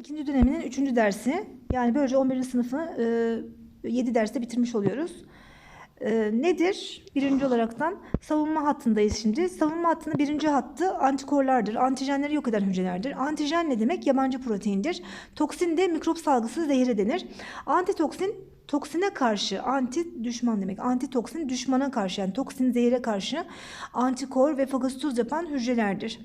ikinci döneminin üçüncü dersi. Yani böylece 11. sınıfı e, 7 derste bitirmiş oluyoruz. E, nedir? Birinci olaraktan savunma hattındayız şimdi. Savunma hattının birinci hattı antikorlardır. Antijenleri yok eden hücrelerdir. Antijen ne demek? Yabancı proteindir. Toksin de mikrop salgısı zehire denir. Antitoksin toksine karşı anti düşman demek. Antitoksin düşmana karşı yani toksin zehire karşı antikor ve fagositoz yapan hücrelerdir.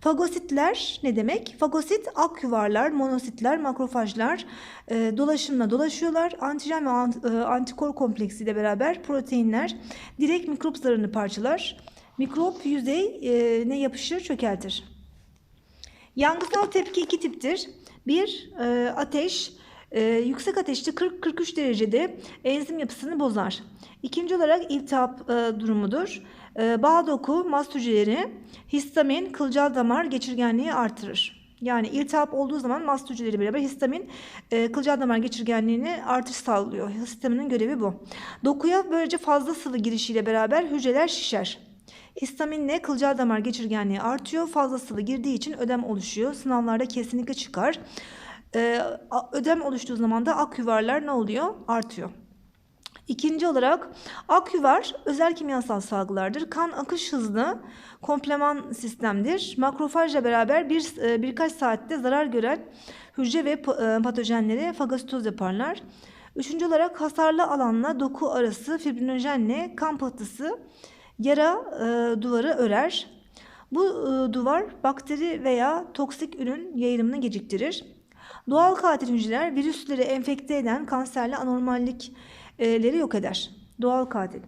Fagositler ne demek? Fagosit ak yuvarlar, monositler, makrofajlar e, dolaşımla dolaşıyorlar. Antijen ve ant- e, antikor kompleksiyle beraber proteinler direkt mikrop zarını parçalar. Mikrop yüzey e, yapışır, çökeltir. Yangısal tepki iki tiptir. Bir, e, ateş. E, yüksek ateşte 40-43 derecede enzim yapısını bozar. İkinci olarak iltihap e, durumudur. E, bağ doku, mast hücreleri, histamin, kılcal damar geçirgenliği artırır. Yani iltihap olduğu zaman mast hücreleri beraber histamin e, kılcal damar geçirgenliğini artış sağlıyor. Histaminin görevi bu. Dokuya böylece fazla sıvı girişiyle beraber hücreler şişer. Histaminle kılcal damar geçirgenliği artıyor. Fazla sıvı girdiği için ödem oluşuyor. Sınavlarda kesinlikle çıkar. A- ödem oluştuğu zaman da ak yuvarlar ne oluyor? Artıyor. İkinci olarak ak yuvar özel kimyasal salgılardır. Kan akış hızlı kompleman sistemdir. Makrofajla beraber bir e, birkaç saatte zarar gören hücre ve e, patojenleri fagositoz yaparlar. Üçüncü olarak hasarlı alanla doku arası fibrinojenle kan pıhtısı yara e, duvarı örer. Bu e, duvar bakteri veya toksik ürün yayılımını geciktirir. Doğal katil hücreler virüsleri enfekte eden kanserli anormallikleri yok eder. Doğal katil.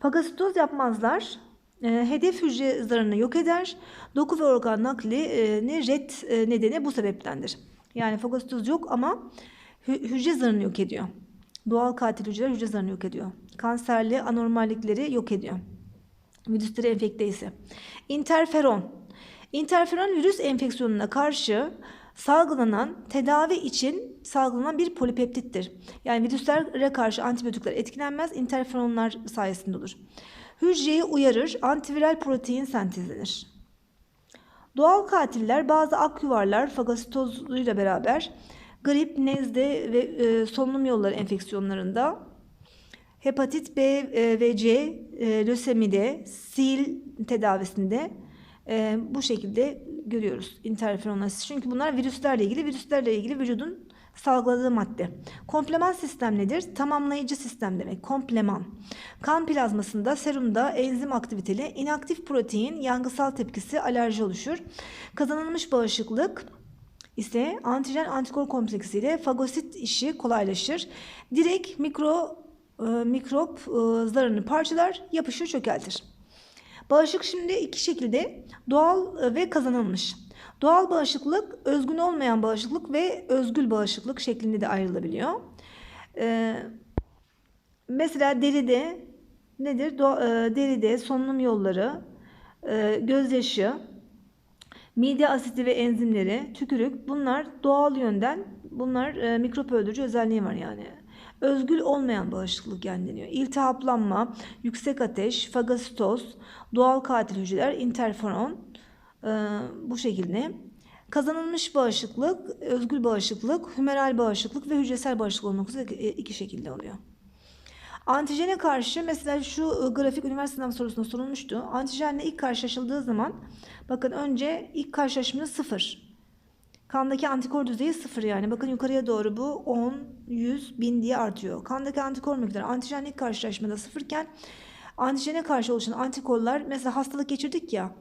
Fagositoz yapmazlar. E, hedef hücre zarını yok eder. Doku ve organ nakli e, ret e, nedeni bu sebeptendir. Yani fagositoz yok ama hü- hücre zarını yok ediyor. Doğal katil hücreler hücre zarını yok ediyor. Kanserli anormallikleri yok ediyor. Virüsleri enfekte ise. İnterferon. İnterferon virüs enfeksiyonuna karşı salgılanan tedavi için salgılanan bir polipeptittir. Yani virüslere karşı antibiyotikler etkilenmez, interferonlar sayesinde olur. Hücreyi uyarır, antiviral protein sentezlenir. Doğal katiller bazı ak yuvarlar fagositozuyla beraber grip, nezle ve e, solunum yolları enfeksiyonlarında hepatit B e, ve C e, lösemide, sil tedavisinde e, bu şekilde görüyoruz interferonlar. Çünkü bunlar virüslerle ilgili, virüslerle ilgili vücudun salgıladığı madde. Kompleman sistem nedir? Tamamlayıcı sistem demek. Kompleman. Kan plazmasında, serumda enzim aktiviteli inaktif protein yangısal tepkisi alerji oluşur. Kazanılmış bağışıklık ise antijen antikor kompleksiyle fagosit işi kolaylaşır. Direkt mikro e, mikrop e, zarını parçalar, yapışır, çökeltir. Bağışıklık şimdi iki şekilde doğal e, ve kazanılmış. Doğal bağışıklık, özgün olmayan bağışıklık ve özgül bağışıklık şeklinde de ayrılabiliyor. Ee, mesela deride nedir? Do- e, deride solunum yolları, e, gözyaşı, mide asidi ve enzimleri, tükürük bunlar doğal yönden bunlar e, mikrop öldürücü özelliği var yani. Özgül olmayan bağışıklık yani deniyor. İltihaplanma, yüksek ateş, fagositoz, doğal katil hücreler, interferon e, bu şekilde. Kazanılmış bağışıklık, özgül bağışıklık, hümeral bağışıklık ve hücresel bağışıklık olmak üzere iki- iki şekilde oluyor. Antijene karşı mesela şu e, grafik üniversite sınav sorusunda sorulmuştu. Antijenle ilk karşılaşıldığı zaman bakın önce ilk karşılaşmada sıfır. Kandaki antikor düzeyi sıfır yani. Bakın yukarıya doğru bu 10, 100, 1000 diye artıyor. Kandaki antikor miktarı antijenle ilk karşılaşmada sıfırken antijene karşı oluşan antikorlar mesela hastalık geçirdik ya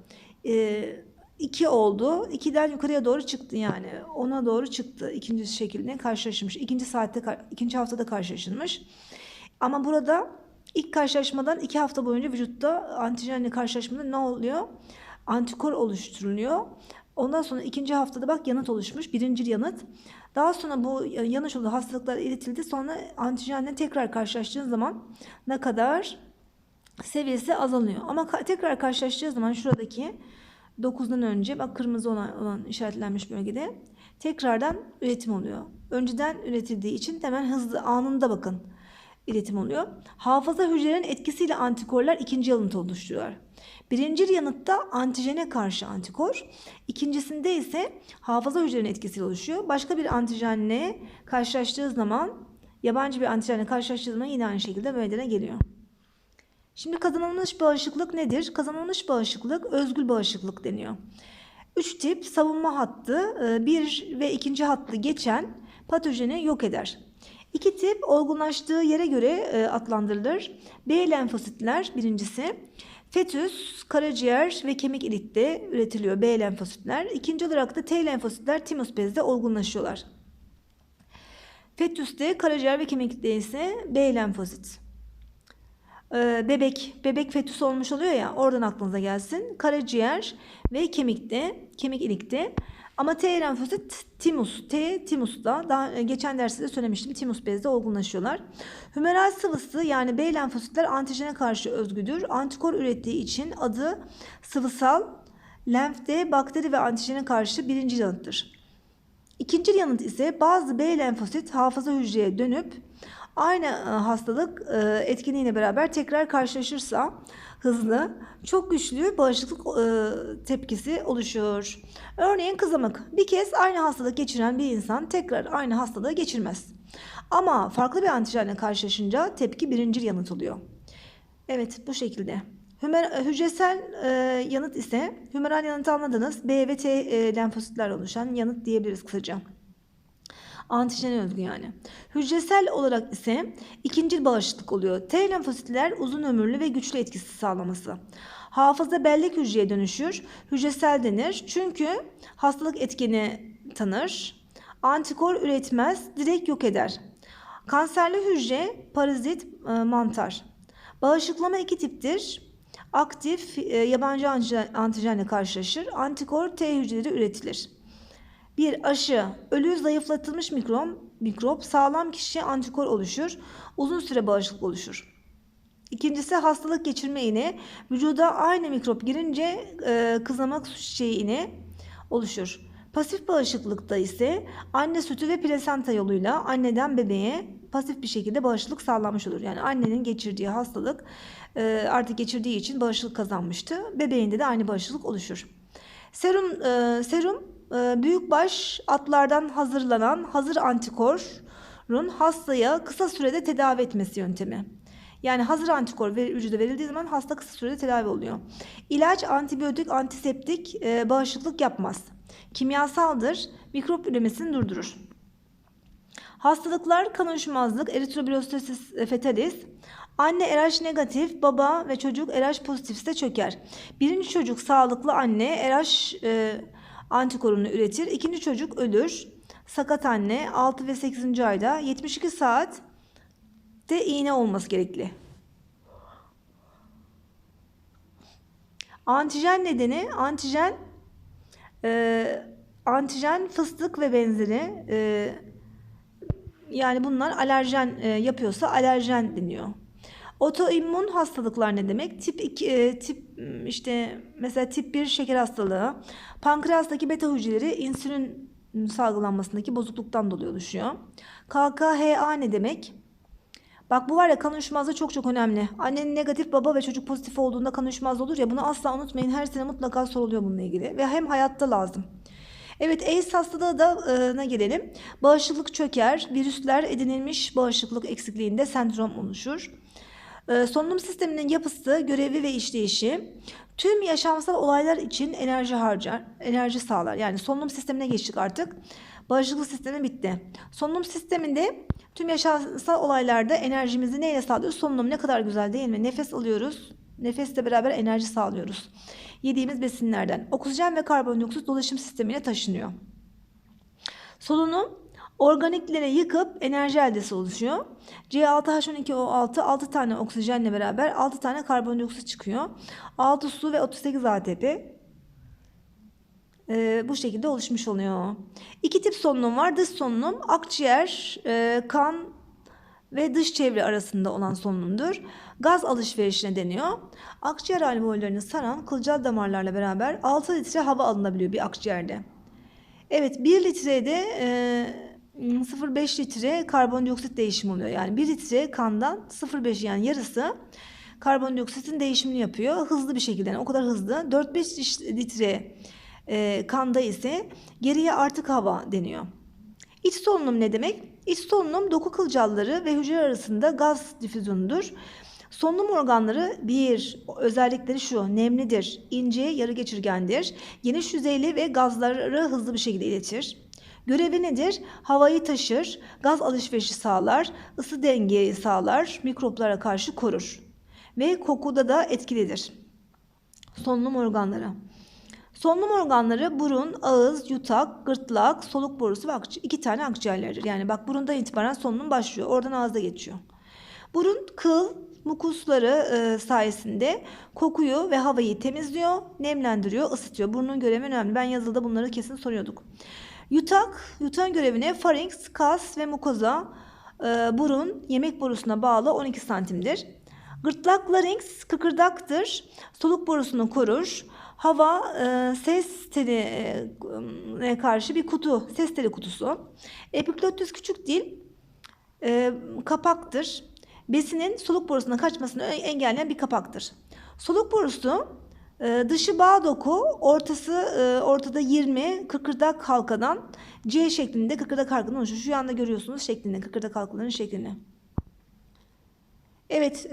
2 oldu. 2'den yukarıya doğru çıktı yani. 10'a doğru çıktı. ikinci şekilde karşılaşmış. İkinci saatte, ikinci haftada karşılaşılmış. Ama burada ilk karşılaşmadan iki hafta boyunca vücutta antijenle karşılaşmada ne oluyor? Antikor oluşturuluyor. Ondan sonra ikinci haftada bak yanıt oluşmuş. Birinci yanıt. Daha sonra bu yanlış olduğu hastalıklar iletildi. Sonra antijenle tekrar karşılaştığın zaman ne kadar seviyesi azalıyor. Ama tekrar karşılaştığı zaman şuradaki 9'dan önce bak kırmızı olan, olan işaretlenmiş bölgede tekrardan üretim oluyor. Önceden üretildiği için hemen hızlı anında bakın. İletim oluyor. Hafıza hücrelerinin etkisiyle antikorlar ikinci yanıt oluşturuyor. Birinci yanıtta antijene karşı antikor, ikincisinde ise hafıza hücrelerinin etkisiyle oluşuyor. Başka bir antijenle karşılaştığı zaman, yabancı bir antijenle karşılaştığı zaman yine aynı şekilde meydana geliyor. Şimdi kazanılmış bağışıklık nedir? Kazanılmış bağışıklık özgül bağışıklık deniyor. Üç tip savunma hattı, e, bir ve ikinci hattı geçen patojeni yok eder. İki tip olgunlaştığı yere göre e, adlandırılır. B lenfositler birincisi. Fetüs, karaciğer ve kemik ilitte üretiliyor B lenfositler. İkinci olarak da T lenfositler timus bezde olgunlaşıyorlar. Fetüste, karaciğer ve kemikte ise B lenfosit. Ee, bebek, bebek fetüs olmuş oluyor ya oradan aklınıza gelsin. Karaciğer ve kemikte, kemik ilikte. Ama T lenfosit timus, T timusta daha e, geçen derste de söylemiştim timus bezde olgunlaşıyorlar. Hümeral sıvısı yani B lenfositler antijene karşı özgüdür. Antikor ürettiği için adı sıvısal lenfte bakteri ve antijene karşı birinci yanıttır. İkinci yanıt ise bazı B lenfosit hafıza hücreye dönüp aynı e, hastalık e, etkinliğiyle beraber tekrar karşılaşırsa hızlı, çok güçlü bağışıklık e, tepkisi oluşur. Örneğin kızamık. Bir kez aynı hastalık geçiren bir insan tekrar aynı hastalığı geçirmez. Ama farklı bir antijenle karşılaşınca tepki birinci yanıt oluyor. Evet bu şekilde. Hümer, hücresel e, yanıt ise hümeral yanıtı anladınız. B ve T e, lenfositler oluşan yanıt diyebiliriz kısaca. Antijene özgü yani. Hücresel olarak ise ikinci bağışıklık oluyor. T lenfositler uzun ömürlü ve güçlü etkisi sağlaması. Hafıza bellek hücreye dönüşür. Hücresel denir. Çünkü hastalık etkeni tanır. Antikor üretmez, direkt yok eder. Kanserli hücre, parazit, e, mantar. Bağışıklama iki tiptir. Aktif e, yabancı antijen- antijenle karşılaşır. Antikor T hücreleri üretilir. Bir aşı, ölü zayıflatılmış mikrop, mikrop sağlam kişiye antikor oluşur. Uzun süre bağışıklık oluşur. İkincisi hastalık geçirme iğne. Vücuda aynı mikrop girince e, kızamık su çiçeği iğne oluşur. Pasif bağışıklıkta ise anne sütü ve plasenta yoluyla anneden bebeğe pasif bir şekilde bağışıklık sağlanmış olur. Yani annenin geçirdiği hastalık e, artık geçirdiği için bağışıklık kazanmıştı. Bebeğinde de aynı bağışıklık oluşur. Serum e, serum büyükbaş atlardan hazırlanan hazır antikorun hastaya kısa sürede tedavi etmesi yöntemi. Yani hazır antikor vücuda verildiği zaman hasta kısa sürede tedavi oluyor. İlaç, antibiyotik, antiseptik e, bağışıklık yapmaz. Kimyasaldır, mikrop üremesini durdurur. Hastalıklar kan uyuşmazlık, eritroblositosis fetalis. Anne RH negatif, baba ve çocuk RH pozitifse çöker. Birinci çocuk sağlıklı anne RH e, antikorunu üretir. İkinci çocuk ölür. Sakat anne 6 ve 8. ayda 72 saat de iğne olması gerekli. Antijen nedeni antijen e, antijen fıstık ve benzeri e, yani bunlar alerjen e, yapıyorsa alerjen deniyor. Otoimmün hastalıklar ne demek? Tip 2 e, tip işte mesela tip 1 şeker hastalığı, pankreastaki beta hücreleri insülin salgılanmasındaki bozukluktan dolayı oluşuyor. KKHA ne demek? Bak bu var ya kan uyuşmazlığı çok çok önemli. Annenin negatif baba ve çocuk pozitif olduğunda kan uyuşmazlığı olur ya bunu asla unutmayın. Her sene mutlaka soruluyor bununla ilgili ve hem hayatta lazım. Evet AIDS hastalığı da e, gelelim. Bağışıklık çöker. Virüsler edinilmiş bağışıklık eksikliğinde sendrom oluşur. E, solunum sisteminin yapısı, görevi ve işleyişi tüm yaşamsal olaylar için enerji harcar, enerji sağlar. Yani solunum sistemine geçtik artık. Bağışıklık sistemi bitti. Solunum sisteminde tüm yaşamsal olaylarda enerjimizi neyle sağlıyoruz? Solunum ne kadar güzel değil mi? Nefes alıyoruz. Nefesle beraber enerji sağlıyoruz. Yediğimiz besinlerden. Oksijen ve karbondioksit dolaşım sistemine taşınıyor. Solunum organiklere yıkıp enerji eldesi oluşuyor. C6H12O6 6 tane oksijenle beraber 6 tane karbondioksit çıkıyor. 6 su ve 38 ATP e, bu şekilde oluşmuş oluyor. İki tip solunum var. Dış solunum akciğer, e, kan ve dış çevre arasında olan solunumdur. Gaz alışverişine deniyor. Akciğer alveollerini saran kılcal damarlarla beraber 6 litre hava alınabiliyor bir akciğerde. Evet 1 litrede e, 0,5 litre karbondioksit değişimi oluyor. Yani 1 litre kandan 0,5 yani yarısı karbondioksitin değişimini yapıyor. Hızlı bir şekilde yani o kadar hızlı. 4-5 liş- litre e, kanda ise geriye artık hava deniyor. İç solunum ne demek? İç solunum doku kılcalları ve hücre arasında gaz difüzyonudur. Solunum organları bir özellikleri şu nemlidir, ince, yarı geçirgendir, geniş yüzeyli ve gazları hızlı bir şekilde iletir. Görevi nedir? Havayı taşır, gaz alışverişi sağlar, ısı dengeyi sağlar, mikroplara karşı korur. Ve kokuda da etkilidir. Solunum organları. Solunum organları burun, ağız, yutak, gırtlak, soluk borusu ve akci- iki tane akciğerlerdir. Yani bak burundan itibaren solunum başlıyor. Oradan ağızda geçiyor. Burun kıl, mukusları e, sayesinde kokuyu ve havayı temizliyor, nemlendiriyor, ısıtıyor. Burnun görevi önemli. Ben yazılıda bunları kesin soruyorduk. Yutak, yutağın görevine farinks, kas ve mukoza, e, burun, yemek borusuna bağlı 12 santimdir. Gırtlak larynx kıkırdaktır. Soluk borusunu korur. Hava e, ses teline karşı bir kutu, ses teli kutusu. Epiglotis küçük dil e, kapaktır. Besinin soluk borusuna kaçmasını engelleyen bir kapaktır. Soluk borusu dışı bağ doku, ortası e, ortada 20 kıkırdak halkadan C şeklinde kıkırdak halkadan oluşuyor. Şu anda görüyorsunuz şeklinde kıkırdak halkalarının şeklini. Evet,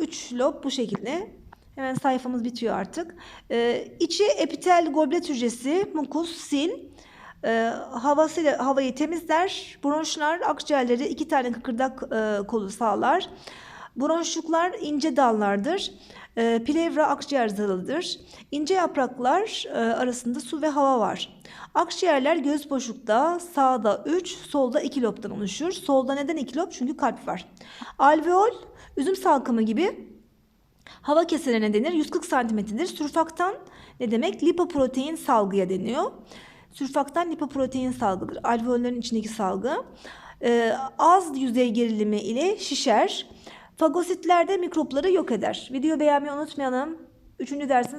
3 lob bu şekilde. Hemen sayfamız bitiyor artık. E, içi epitel goblet hücresi, mukus, sil. E, havasıyla havayı temizler. Bronşlar, akciğerleri iki tane kıkırdak e, kolu sağlar. Bronşluklar ince dallardır. E, plevra akciğer zarıdır. İnce yapraklar e, arasında su ve hava var. Akciğerler göğüs boşlukta sağda 3, solda 2 lobdan oluşur. Solda neden 2 lob? Çünkü kalp var. Alveol, üzüm salkımı gibi hava keselerine denir. 140 santimetredir. Sürfaktan ne demek? Lipoprotein salgıya deniyor. Sürfaktan lipoprotein salgıdır. Alveollerin içindeki salgı. Ee, az yüzey gerilimi ile şişer. Fagositlerde mikropları yok eder. Videoyu beğenmeyi unutmayalım. Üçüncü dersimiz